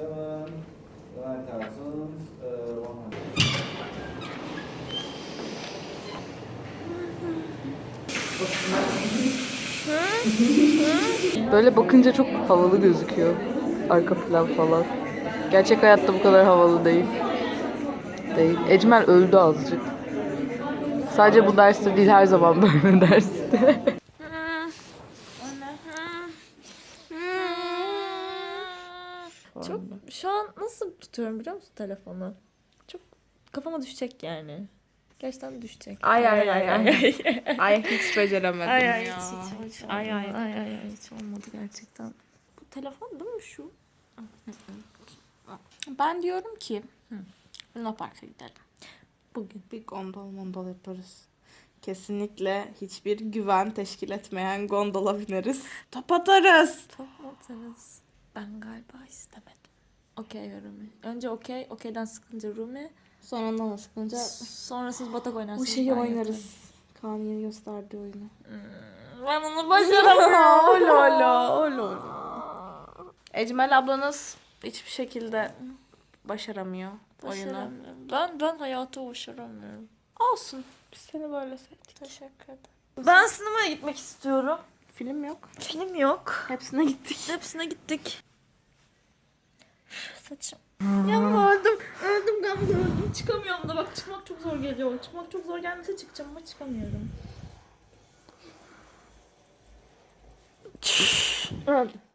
seven, nine thousand, uh, one hundred. Böyle bakınca çok havalı gözüküyor. Arka plan falan. Gerçek hayatta bu kadar havalı değil. Değil. Ecmel öldü azıcık. Sadece bu derste değil her zaman böyle derste. Çok şu an nasıl tutuyorum biliyor musun telefonu? Çok kafama düşecek yani. Gerçekten düşecek. Ay ay ay ay. Ay hiç beceremedim Ay ay ya. hiç, hiç, Ay, ay. ay ay ay hiç olmadı gerçekten. Bu telefon değil mi şu? Ben diyorum ki Luna Park'a gidelim. bugün bir gondol mondol yaparız. Kesinlikle hiçbir güven teşkil etmeyen gondola bineriz. Top atarız. Top atarız. Ben galiba istemedim. Okey ve Rumi. Önce okey, okeyden sıkınca Rumi. Sonra ondan sıkınca Sonra siz batak oynarsınız. bu şeyi ben oynarız. Kaan yeni gösterdiği oyunu. yatarım. Ben onu başaramıyorum. Olo olo olo. Ecmel ablanız hiçbir şekilde başaramıyor oyunu. Başaramıyorum. Ben, ben hayata başaramıyorum. Olsun. Biz seni böyle sevdik. Teşekkür ederim. Ben sinemaya gitmek istiyorum. Film yok. Film yok. Hepsine gittik. Hepsine gittik. Saçım. Ya öldüm. Öldüm Gamze öldüm. Çıkamıyorum da bak çıkmak çok zor geliyor. Çıkmak çok zor gelmese çıkacağım ama çıkamıyorum. Öldüm.